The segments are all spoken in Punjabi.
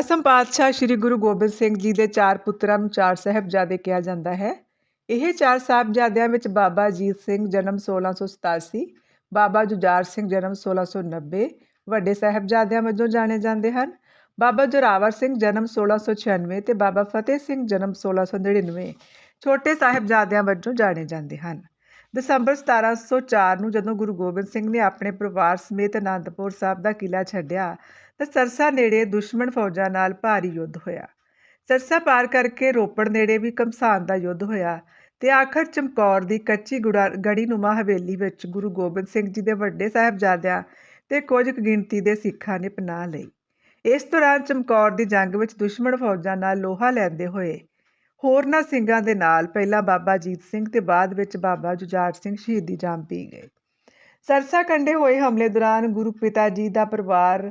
ਅਸਮ ਪਾਤਸ਼ਾਹ ਸ੍ਰੀ ਗੁਰੂ ਗੋਬਿੰਦ ਸਿੰਘ ਜੀ ਦੇ ਚਾਰ ਪੁੱਤਰਾਂ ਨੂੰ ਚਾਰ ਸਾਹਿਬਜ਼ਾਦੇ ਕਿਹਾ ਜਾਂਦਾ ਹੈ। ਇਹ ਚਾਰ ਸਾਹਿਬਜ਼ਾਦਿਆਂ ਵਿੱਚ ਬਾਬਾ ਅਜੀਤ ਸਿੰਘ ਜਨਮ 1687 ਬਾਬਾ ਜੁਝਾਰ ਸਿੰਘ ਜਨਮ 1690 ਵੱਡੇ ਸਾਹਿਬਜ਼ਾਦਿਆਂ ਵਜੋਂ ਜਾਣੇ ਜਾਂਦੇ ਹਨ। ਬਾਬਾ ਜੋਰਾਵਰ ਸਿੰਘ ਜਨਮ 1696 ਤੇ ਬਾਬਾ ਫਤਿਹ ਸਿੰਘ ਜਨਮ 1699 ਛੋਟੇ ਸਾਹਿਬਜ਼ਾਦਿਆਂ ਵਜੋਂ ਜਾਣੇ ਜਾਂਦੇ ਹਨ। ਦਸੰਬਰ 1704 ਨੂੰ ਜਦੋਂ ਗੁਰੂ ਗੋਬਿੰਦ ਸਿੰਘ ਨੇ ਆਪਣੇ ਪਰਿਵਾਰ ਸਮੇਤ ਅਨੰਦਪੁਰ ਸਾਹਿਬ ਦਾ ਕਿਲਾ ਛੱਡਿਆ, ਤਾਂ ਸਰਸਾ ਨੇੜੇ ਦੁਸ਼ਮਣ ਫੌਜਾਂ ਨਾਲ ਭਾਰੀ ਯੁੱਧ ਹੋਇਆ। ਸਰਸਾ ਪਾਰ ਕਰਕੇ ਰੋਪੜ ਨੇੜੇ ਵੀ ਘਮਸਾਨ ਦਾ ਯੁੱਧ ਹੋਇਆ ਤੇ ਆਖਰ ਚਮਕੌਰ ਦੀ ਕੱਚੀ ਗੁੜਾ- ਗੜ੍ਹੀਨੁਮਾ ਹਵੇਲੀ ਵਿੱਚ ਗੁਰੂ ਗੋਬਿੰਦ ਸਿੰਘ ਜੀ ਦੇ ਵੱਡੇ ਸਾਹਿਬਜ਼ਾਦਿਆਂ ਤੇ ਕੁਝ ਕੁ ਗਿਣਤੀ ਦੇ ਸਿੱਖਾਂ ਨੇ ਪਨਾਹ ਲਈ। ਇਸ ਦੌਰਾਨ ਚਮਕੌਰ ਦੀ ਜੰਗ ਵਿੱਚ ਦੁਸ਼ਮਣ ਫੌਜਾਂ ਨਾਲ ਲੋਹਾ ਲੈਂਦੇ ਹੋਏ ਹੋਰਨਾਂ ਸਿੰਘਾਂ ਦੇ ਨਾਲ ਪਹਿਲਾਂ ਬਾਬਾ ਅਜੀਤ ਸਿੰਘ ਤੇ ਬਾਅਦ ਵਿੱਚ ਬਾਬਾ ਜੁਝਾਰ ਸਿੰਘ ਸ਼ਹੀਦੀ ਜਾਮ ਪੀ ਗਏ। ਸਰਸਾ ਕੰਢੇ ਹੋਏ ਹਮਲੇ ਦੌਰਾਨ ਗੁਰੂ ਪਿਤਾ ਜੀ ਦਾ ਪਰਿਵਾਰ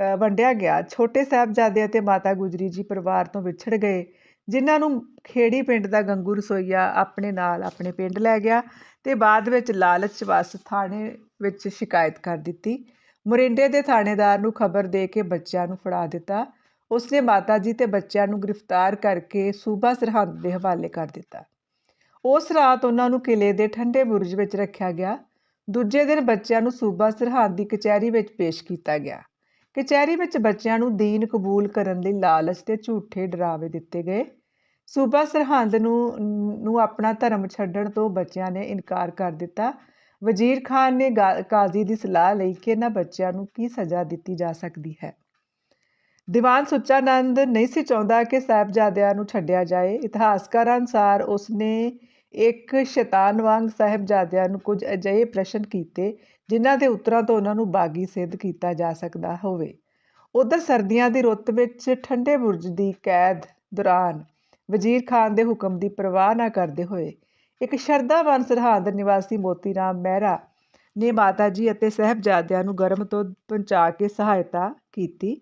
ਵੰਡਿਆ ਗਿਆ। ਛੋਟੇ ਸਾਹਿਬਜ਼ਾਦੇ ਅਤੇ ਮਾਤਾ ਗੁਜਰੀ ਜੀ ਪਰਿਵਾਰ ਤੋਂ ਵਿਛੜ ਗਏ, ਜਿਨ੍ਹਾਂ ਨੂੰ ਖੇੜੀ ਪਿੰਡ ਦਾ ਗੰਗੂ ਰਸੋਈਆ ਆਪਣੇ ਨਾਲ ਆਪਣੇ ਪਿੰਡ ਲੈ ਗਿਆ ਤੇ ਬਾਅਦ ਵਿੱਚ ਲਾਲਚ ਵਸ ਥਾਣੇ ਵਿੱਚ ਸ਼ਿਕਾਇਤ ਕਰ ਦਿੱਤੀ। ਮੁਰਿੰਡੇ ਦੇ ਥਾਣੇਦਾਰ ਨੂੰ ਖਬਰ ਦੇ ਕੇ ਬੱਚਿਆਂ ਨੂੰ ਫੜਾ ਦਿੱਤਾ। ਉਸਨੇ ਮਾਤਾ ਜੀ ਤੇ ਬੱਚਿਆਂ ਨੂੰ ਗ੍ਰਿਫਤਾਰ ਕਰਕੇ ਸੂਬਾ ਸਰਹੰਦ ਦੇ ਹਵਾਲੇ ਕਰ ਦਿੱਤਾ। ਉਸ ਰਾਤ ਉਹਨਾਂ ਨੂੰ ਕਿਲੇ ਦੇ ਠੰਡੇ ਬੁਰਜ ਵਿੱਚ ਰੱਖਿਆ ਗਿਆ। ਦੂਜੇ ਦਿਨ ਬੱਚਿਆਂ ਨੂੰ ਸੂਬਾ ਸਰਹੰਦ ਦੀ ਕਚਹਿਰੀ ਵਿੱਚ ਪੇਸ਼ ਕੀਤਾ ਗਿਆ। ਕਚਹਿਰੀ ਵਿੱਚ ਬੱਚਿਆਂ ਨੂੰ ਦੀਨ ਕਬੂਲ ਕਰਨ ਲਈ ਲਾਲਚ ਤੇ ਝੂਠੇ ਡਰਾਵੇ ਦਿੱਤੇ ਗਏ। ਸੂਬਾ ਸਰਹੰਦ ਨੂੰ ਨੂੰ ਆਪਣਾ ਧਰਮ ਛੱਡਣ ਤੋਂ ਬੱਚਿਆਂ ਨੇ ਇਨਕਾਰ ਕਰ ਦਿੱਤਾ। ਵਜ਼ੀਰ ਖਾਨ ਨੇ ਗਾ- ਕਾਜ਼ੀ ਦੀ ਸਲਾਹ ਲਈ ਕਿ ਇਹਨਾਂ ਬੱਚਿਆਂ ਨੂੰ ਕੀ ਸਜ਼ਾ ਦਿੱਤੀ ਜਾ ਸਕਦੀ ਹੈ। ਦੀਵਾਨ ਸੁੱਚਾਨੰਦ ਨਹੀਂ ਸੀ ਚਾਹੁੰਦਾ ਕਿ ਸਾਹਿਬਜ਼ਾਦਿਆਂ ਨੂੰ ਛੱਡਿਆ ਜਾਏ। ਇਤਿਹਾਸਕਾਰਾਂ ਅਨੁਸਾਰ ਉਸਨੇ ਇੱਕ ਸ਼ੈਤਾਨ ਵਾਂਗ ਸਾਹਿਬਜ਼ਾਦਿਆਂ ਨੂੰ ਕੁਝ ਅਜਿਹੇ ਪ੍ਰਸ਼ਨ ਕੀਤੇ, ਜਿਨ੍ਹਾਂ ਦੇ ਉੱਤਰਾਂ ਤੋਂ ਉਹਨਾਂ ਨੂੰ ਬਾਗੀ ਸਿੱਧ ਕੀਤਾ ਜਾ ਸਕਦਾ ਹੋਵੇ। ਉਧਰ ਸਰਦੀਆਂ ਦੀ ਰੁੱਤ ਵਿੱਚ ਠੰਡੇ ਬੁਰਜ ਦੀ ਕੈਦ ਦੌਰਾਨ ਵਜ਼ੀਰ ਖਾਨ ਦੇ ਹੁਕਮ ਦੀ ਪਰਵਾਹ ਨਾ ਕਰਦੇ ਹੋਏ ਇੱਕ ਸ਼ਰਧਾਵਾਨ ਸਰਹੰਦ ਨਿਵਾਸੀ ਮੋਤੀ ਰਾਮ ਮਹਿਰਾ ਨੇ ਮਾਤਾ ਜੀ ਅਤੇ ਸਾਹਿਬਜ਼ਾਦਿਆਂ ਨੂੰ ਗਰਮ ਤੋਂ ਪਹੁੰਚਾ ਕੇ ਸਹਾਇਤਾ ਕੀਤੀ।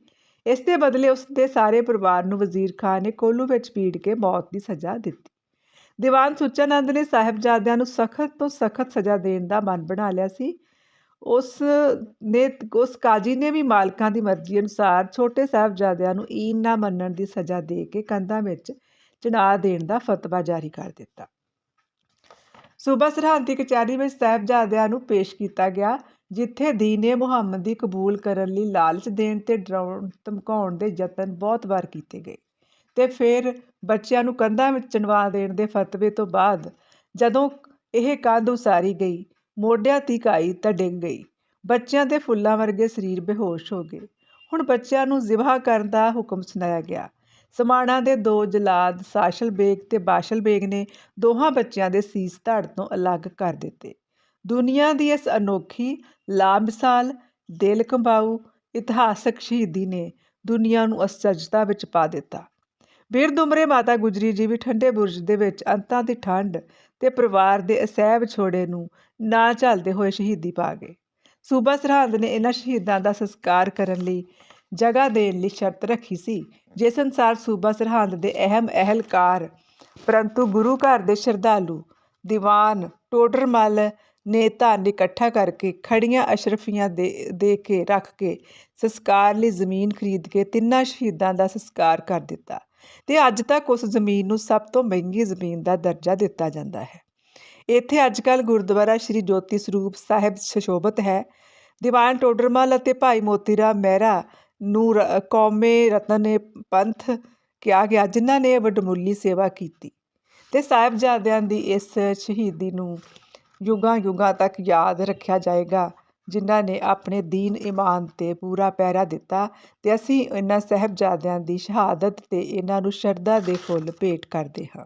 ਇਸ ਦੇ ਬਦਲੇ ਉਸ ਦੇ ਸਾਰੇ ਪਰਿਵਾਰ ਨੂੰ ਵਜ਼ੀਰ ਖਾਨ ਨੇ ਕੋਲੂ ਵਿੱਚ ਪੀੜ ਕੇ ਮੌਤ ਦੀ ਸਜ਼ਾ ਦਿੱਤੀ। ਦੀਵਾਨ ਸੁੱਚਾਨੰਦ ਨੇ ਸਾਹਿਬਜ਼ਾਦਿਆਂ ਨੂੰ ਸਖਤ ਤੋਂ ਸਖਤ ਸਜ਼ਾ ਦੇਣ ਦਾ ਮਨ ਬਣਾ ਲਿਆ ਸੀ। ਉਸ ਨੇ, ਉਸ ਕਾਜੀ ਨੇ ਵੀ ਮਾਲਕਾਂ ਦੀ ਮਰਜ਼ੀ ਅਨੁਸਾਰ ਛੋਟੇ ਸਾਹਿਬਜ਼ਾਦਿਆਂ ਨੂੰ ਈਨ ਨਾ ਮੰਨਣ ਦੀ ਸਜ਼ਾ ਦੇ ਕੇ ਕੰਧਾਂ ਵਿੱਚ ਚਿਣਵਾ ਦੇਣ ਦਾ ਫਤਵਾ ਜਾਰੀ ਕਰ ਦਿੱਤਾ। ਸੂਬਾ ਸਰਹੰਦ ਦੀ ਕਚਹਿਰੀ ਵਿੱਚ ਸਾਹਿਬਜ਼ਾਦਿਆਂ ਨੂੰ ਪੇਸ਼ ਕੀਤਾ ਗਿਆ। ਜਿੱਥੇ ਦੀਨੇ ਮੁਹੰਮਦ ਦੀ ਕਬੂਲ ਕਰਨ ਲਈ ਲਾਲਚ ਦੇਣ ਤੇ ਡਰਾਉਣ, ਧਮਕਾਉਣ ਦੇ ਯਤਨ ਬਹੁਤ ਵਾਰ ਕੀਤੇ ਗਏ। ਤੇ ਫਿਰ ਬੱਚਿਆਂ ਨੂੰ ਕੰਧਾਂ ਵਿੱਚ ਚਿਣਵਾ ਦੇਣ ਦੇ ਫਤਵੇ ਤੋਂ ਬਾਅਦ ਜਦੋਂ ਇਹ ਕੰਧ ਉਸਾਰੀ ਗਈ, ਮੋਢਿਆਂ ਤੀਕ ਆਈ ਤਾਂ ਡਿੱਗ ਗਈ। ਬੱਚਿਆਂ ਦੇ ਫੁੱਲਾਂ ਵਰਗੇ ਸਰੀਰ ਬੇਹੋਸ਼ ਹੋ ਗਏ। ਹੁਣ ਬੱਚਿਆਂ ਨੂੰ ਜ਼ਿਬਹਾ ਕਰਨ ਦਾ ਹੁਕਮ ਸੁਣਾਇਆ ਗਿਆ। ਸਮਾਣਾ ਦੇ ਦੋ ਜਲਾਦ ਸਾਸ਼ਲ ਬੇਗ ਤੇ ਬਾਸ਼ਲ ਬੇਗ ਨੇ ਦੋਹਾਂ ਬੱਚਿਆਂ ਦੇ ਸੀਸ ਧੜ ਤੋਂ ਅਲੱਗ ਕਰ ਦਿੱਤੇ। ਦੁਨੀਆ ਦੀ ਇਸ ਅਨੋਖੀ ਲਾਮਿਸਾਲ ਦਿਲ ਕੰਬਾਊ ਇਤਿਹਾਸਕ ਸ਼ਹੀਦੀ ਨੇ ਦੁਨੀਆ ਨੂੰ ਅਸਜਤਾ ਵਿੱਚ ਪਾ ਦਿੱਤਾ। ਬੀਰ ਦੁਮਰੇ ਮਾਤਾ ਗੁਜਰੀ ਜੀ ਵੀ ਠੰਡੇ ਬੁਰਜ ਦੇ ਵਿੱਚ ਅੰਤਾਂ ਦੀ ਠੰਡ ਤੇ ਪਰਿਵਾਰ ਦੇ ਅਸਹਿਬ ਛੋੜੇ ਨੂੰ ਨਾ ਝੱਲਦੇ ਹੋਏ ਸ਼ਹੀਦੀ ਪਾ ਗਏ। ਸੂਬਾ ਸਰਹੰਦ ਨੇ ਇਹਨਾਂ ਸ਼ਹੀਦਾਂ ਦਾ ਸੰਸਕਾਰ ਕਰਨ ਲਈ ਜਗ੍ਹਾ ਦੇਣ ਲਈ ਸ਼ਰਤ ਰੱਖੀ ਸੀ, ਜਿਸ ਅਨੁਸਾਰ ਸੂਬਾ ਸਰਹੰਦ ਦੇ ਅਹਿਮ ਅਹਿਲਕਾਰ, ਪਰੰਤੂ ਗੁਰੂ ਘਰ ਦੇ ਸ਼ਰਧਾਲੂ, ਦੀਵਾਨ, ਟੋਡਰਮਲ ਨੇ ਧਨ ਇਕੱਠਾ ਕਰਕੇ ਖੜੀਆਂ ਅਸ਼ਰਫੀਆਂ ਦੇ ਦੇ ਕੇ ਰੱਖ ਕੇ ਸੰਸਕਾਰ ਲਈ ਜ਼ਮੀਨ ਖਰੀਦ ਕੇ ਤਿੰਨਾਂ ਸ਼ਹੀਦਾਂ ਦਾ ਸੰਸਕਾਰ ਕਰ ਦਿੱਤਾ। ਤੇ ਅੱਜ ਤੱਕ ਉਸ ਜ਼ਮੀਨ ਨੂੰ ਸਭ ਤੋਂ ਮਹਿੰਗੀ ਜ਼ਮੀਨ ਦਾ ਦਰਜਾ ਦਿੱਤਾ ਜਾਂਦਾ ਹੈ। ਇੱਥੇ ਅੱਜਕੱਲ ਗੁਰਦੁਆਰਾ ਸ੍ਰੀ ਜੋਤੀ ਸਰੂਪ ਸਾਹਿਬ ਸ਼ਸ਼ੋਭਤ ਹੈ। ਦੀਵਾਨ ਟੋਡਰਮਲ ਅਤੇ ਭਾਈ ਮੋਤੀਰਾਮ ਮਹਿਰਾ ਨੂੰ ਰ- ਕੌਮੇ ਰਤਨ ਪੰਥ ਕਿਹਾ ਗਿਆ, ਜਿਨ੍ਹਾਂ ਨੇ ਵਡਮੁੱਲੀ ਸੇਵਾ ਕੀਤੀ। ਤੇ ਸਾਹਿਬਜ਼ਾਦਿਆਂ ਦੀ ਇਸ ਸ਼ਹੀਦੀ ਨੂੰ ਯੁੱਗਾਂ ਯੁੱਗਾਂ ਤੱਕ ਯਾਦ ਰੱਖਿਆ ਜਾਏਗਾ, ਜਿਨ੍ਹਾਂ ਨੇ ਆਪਣੇ ਦੀਨ ਇਮਾਨ ਤੇ ਪੂਰਾ ਪਹਿਰਾ ਦਿੱਤਾ ਅਤੇ ਅਸੀਂ ਇਹਨਾਂ ਸਾਹਿਬਜ਼ਾਦਿਆਂ ਦੀ ਸ਼ਹਾਦਤ ਤੇ ਇਹਨਾਂ ਨੂੰ ਸ਼ਰਧਾ ਦੇ ਫੁੱਲ ਭੇਟ ਕਰਦੇ ਹਾਂ।